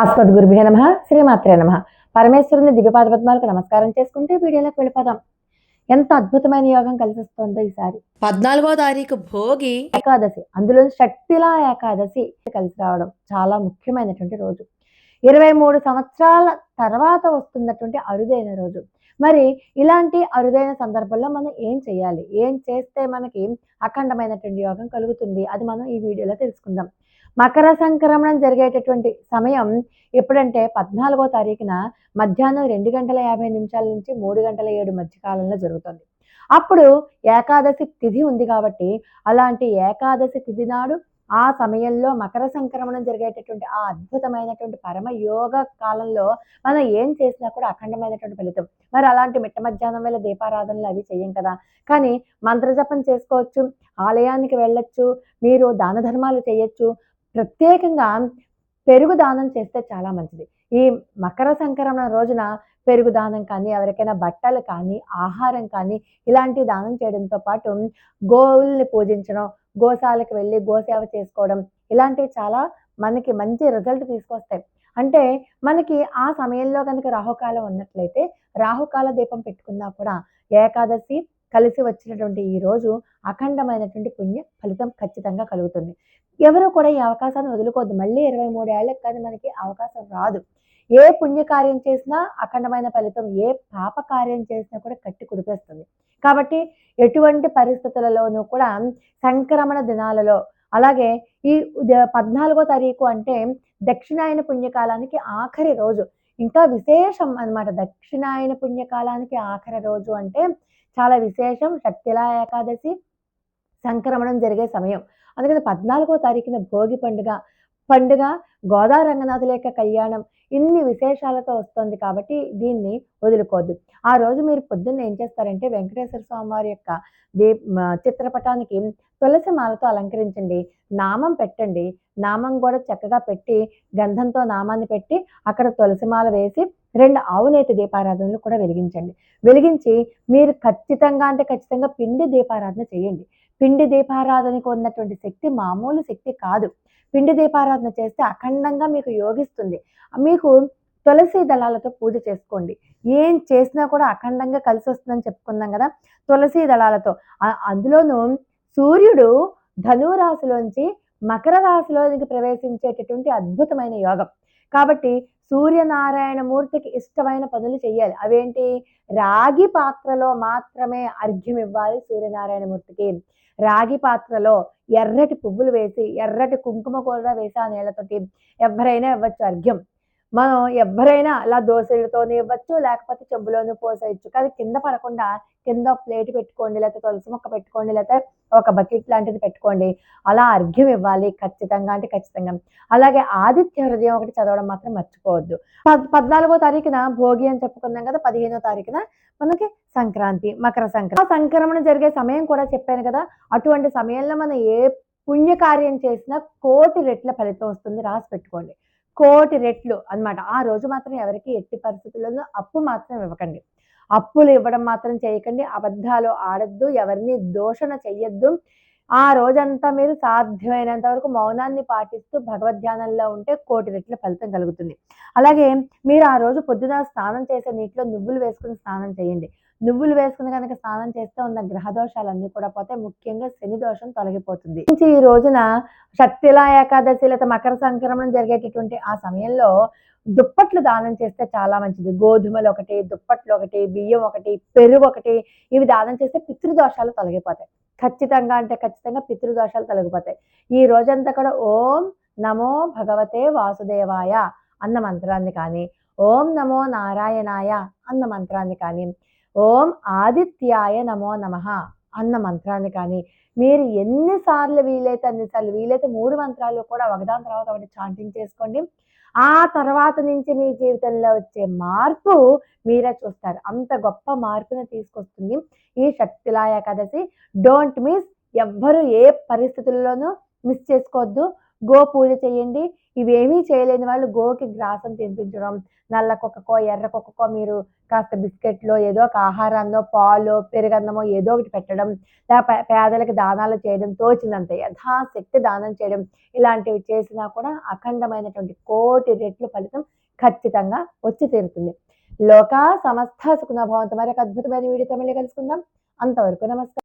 ఆస్పద్ గురుభ్య నమ శ్రీమాత్రే నమ. పరమేశ్వరుని దివ్యపాద పద్మాలకు నమస్కారం చేసుకుంటే వీడియోలోకి వెళ్ళిపోదాం. ఎంత అద్భుతమైన యోగం కలిసి వస్తుందో ఈసారి. పద్నాలుగో తారీఖు భోగి ఏకాదశి. అందులో శక్తిలా ఏకాదశి కలిసి రావడం చాలా ముఖ్యమైనటువంటి రోజు. ఇరవై మూడు సంవత్సరాల తర్వాత వస్తున్నటువంటి అరుదైన రోజు. మరి ఇలాంటి అరుదైన సందర్భంలో మనం ఏం చేయాలి? ఏం చేస్తే మనకి అఖండమైనటువంటి యోగం కలుగుతుంది? అది మనం ఈ వీడియోలో తెలుసుకుందాం. మకర సంక్రమణం జరిగేటటువంటి సమయం ఎప్పుడంటే పద్నాలుగో తారీఖున మధ్యాహ్నం రెండు గంటల యాభై నిమిషాల నుంచి మూడు గంటల ఏడు మధ్యకాలంలో జరుగుతుంది. అప్పుడు ఏకాదశి తిథి ఉంది కాబట్టి అలాంటి ఏకాదశి తిథి నాడు ఆ సమయంలో మకర సంక్రమణం జరిగేటటువంటి ఆ అద్భుతమైనటువంటి పరమ యోగ కాలంలో మనం ఏం చేసినా కూడా అఖండమైనటువంటి ఫలితం. మరి అలాంటి మిట్ట మధ్యాహ్నం వేళ దీపారాధనలు అవి చెయ్యం కదా. కానీ మంత్రజపం చేసుకోవచ్చు ఆలయానికి వెళ్ళొచ్చు మీరు దాన ధర్మాలు చేయొచ్చు. ప్రత్యేకంగా పెరుగు దానం చేస్తే చాలా మంచిది. ఈ మకర సంక్రమణ రోజున పెరుగు దానం కానీ ఎవరికైనా బట్టలు కానీ ఆహారం కానీ ఇలాంటి దానం చేయడంతో పాటు గోవుల్ని పూజించడం గోశాలకు వెళ్ళి గోసేవ చేసుకోవడం ఇలాంటివి చాలా మనకి మంచి రిజల్ట్ తీసుకొస్తాయి. అంటే మనకి ఆ సమయంలో కనుక రాహుకాలం ఉన్నట్లయితే రాహుకాల దీపం పెట్టుకున్నా కూడా ఏకాదశి కలిసి వచ్చినటువంటి ఈ రోజు అఖండమైనటువంటి పుణ్య ఫలితం ఖచ్చితంగా కలుగుతుంది. ఎవరు కూడా ఈ అవకాశాన్ని వదులుకోవద్దు. మళ్ళీ ఇరవై మూడేళ్ళకు కానీ మనకి అవకాశం రాదు. ఏ పుణ్యకార్యం చేసినా అఖండమైన ఫలితం ఏ పాప కార్యం చేసినా కూడా కట్టి కుడిపేస్తుంది. కాబట్టి ఎటువంటి పరిస్థితులలోనూ కూడా సంక్రమణ దినాలలో అలాగే ఈ పద్నాలుగో తారీఖు అంటే దక్షిణాయన పుణ్యకాలానికి ఆఖరి రోజు. ఇంకా విశేషం అన్నమాట దక్షిణాయన పుణ్యకాలానికి ఆఖరి రోజు అంటే చాలా విశేషం శక్తిలా ఏకాదశి సంక్రమణం జరిగే సమయం. అందుకని పద్నాలుగో తారీఖున భోగి పండుగ పండుగ గోదా రంగనాథుల యొక్క కళ్యాణం ఇన్ని విశేషాలతో వస్తుంది కాబట్టి దీన్ని వదులుకోవద్దు. ఆ రోజు మీరు పొద్దున్న ఏం చేస్తారంటే వెంకటేశ్వర స్వామి వారి యొక్క దీ చిత్రపటానికి తులసి మాలతో అలంకరించండి. నామం పెట్టండి. నామం కూడా చక్కగా పెట్టి గంధంతో నామాన్ని పెట్టి అక్కడ తులసి మాల వేసి రెండు ఆవునేతి దీపారాధనలు కూడా వెలిగించండి. వెలిగించి మీరు ఖచ్చితంగా అంటే ఖచ్చితంగా పిండి దీపారాధన చేయండి. పిండి దీపారాధనకు ఉన్నటువంటి శక్తి మామూలు శక్తి కాదు. పిండి దీపారాధన చేస్తే అఖండంగా మీకు యోగిస్తుంది. మీకు తులసి దళాలతో పూజ చేసుకోండి. ఏం చేసినా కూడా అఖండంగా కలిసి వస్తుందని చెప్పుకున్నాం కదా తులసి దళాలతో. అందులోనూ సూర్యుడు ధనురాశిలోంచి మకర రాశిలోనికి ప్రవేశించేటటువంటి అద్భుతమైన యోగం. కాబట్టి సూర్యనారాయణ మూర్తికి ఇష్టమైన పనులు చేయాలి అవేంటి? రాగి పాత్రలో మాత్రమే అర్ఘ్యం ఇవ్వాలి సూర్యనారాయణ మూర్తికి రాగి పాత్రలో ఎర్రటి పువ్వులు వేసి ఎర్రటి కుంకుమ కూడా వేసి ఆ నీళ్ళతోటి ఎవరైనా ఇవ్వచ్చు అర్ఘ్యం. మనం ఎవరైనా అలా దోశలతోనే ఇవ్వచ్చు లేకపోతే చెంబులోనే పోసేయచ్చు కానీ కింద పడకుండా కింద ప్లేట్ పెట్టుకోండి లేకపోతే తులసి మొక్క పెట్టుకోండి లేకపోతే ఒక బకెట్ లాంటిది పెట్టుకోండి. అలా అర్ఘ్యం ఇవ్వాలి ఖచ్చితంగా అంటే ఖచ్చితంగా. అలాగే ఆదిత్య హృదయం ఒకటి చదవడం మాత్రం మర్చిపోవద్దు. పద్- పద్నాలుగో తారీఖున భోగి అని చెప్పుకున్నాం కదా పదిహేనో తారీఖున మనకి సంక్రాంతి మకర సంక్రాంతి. ఆ సంక్రమణ జరిగే సమయం కూడా చెప్పాను కదా అటువంటి సమయంలో మనం ఏ పుణ్యకార్యం చేసినా కోటి రెట్ల ఫలితం వస్తుంది. రాసి పెట్టుకోండి. కోటి రెట్లు అన్నమాట. ఆ రోజు మాత్రం ఎవరికి ఎట్టి పరిస్థితుల్లోనూ అప్పు మాత్రం ఇవ్వకండి. అప్పులు ఇవ్వడం మాత్రం చేయకండి. అబద్ధాలు ఆడద్దు. ఎవరిని దోషణ చెయ్యొద్దు. ఆ రోజంతా మీరు సాధ్యమైనంత వరకు మౌనాన్ని పాటిస్తూ భగవద్ధ్యానంలో ఉంటే కోటి రెట్ల ఫలితం కలుగుతుంది. అలాగే మీరు ఆ రోజు పొద్దున స్నానం చేసే నీటిలో నువ్వులు వేసుకుని స్నానం చేయండి. నువ్వులు వేసుకుని కనుక స్నానం చేస్తే ఉన్న గ్రహ దోషాలన్నీ కూడా పోతే ముఖ్యంగా శని దోషం తొలగిపోతుంది. ఈ రోజున శక్తిలా ఏకాదశి లేదా మకర సంక్రమణం జరిగేటటువంటి ఆ సమయంలో దుప్పట్లు దానం చేస్తే చాలా మంచిది. గోధుమలు ఒకటి దుప్పట్లు ఒకటి బియ్యం ఒకటి పెరుగు ఒకటి ఇవి దానం చేస్తే పితృదోషాలు తొలగిపోతాయి. ఖచ్చితంగా అంటే ఖచ్చితంగా పితృదోషాలు తొలగిపోతాయి. ఈ రోజంతా కూడా ఓం నమో భగవతే వాసుదేవాయ అన్న మంత్రాన్ని కానీ ఓం నమో నారాయణాయ అన్న మంత్రాన్ని కానీ ఓం ఆదిత్యాయ నమో నమః అన్న మంత్రాన్ని కానీ మీరు ఎన్నిసార్లు వీలైతే అన్నిసార్లు వీలైతే మూడు మంత్రాలు కూడా ఒకదాని తర్వాత ఒకటి చాంటింగ్ చేసుకోండి. ఆ తర్వాత నుంచి మీ జీవితంలో వచ్చే మార్పు మీరే చూస్తారు. అంత గొప్ప మార్పుని తీసుకొస్తుంది ఈ శక్తిలాయ కదసి డోంట్ మిస్ ఎవ్వరు ఏ పరిస్థితుల్లోనూ మిస్ చేసుకోవద్దు. గో పూజ చేయండి. ఇవేమీ చేయలేని వాళ్ళు గోకి గ్రాసం తినిపించడం నల్ల కుక్కకో ఎర్ర కుక్కకో మీరు కాస్త బిస్కెట్లో ఏదో ఒక ఆహారాన్నో పాలు పెరుగన్నమో ఏదో ఒకటి పెట్టడం లేకపోతే పేదలకు దానాలు చేయడం తోచినంత యథాశక్తి దానం చేయడం ఇలాంటివి చేసినా కూడా అఖండమైనటువంటి కోటి రెట్లు ఫలితం ఖచ్చితంగా వచ్చి తీరుతుంది. లోకా సమస్త సుఖనభావంతో ఒక అద్భుతమైన వీడియోతో మళ్ళీ కలుసుకుందాం. అంతవరకు నమస్కారం.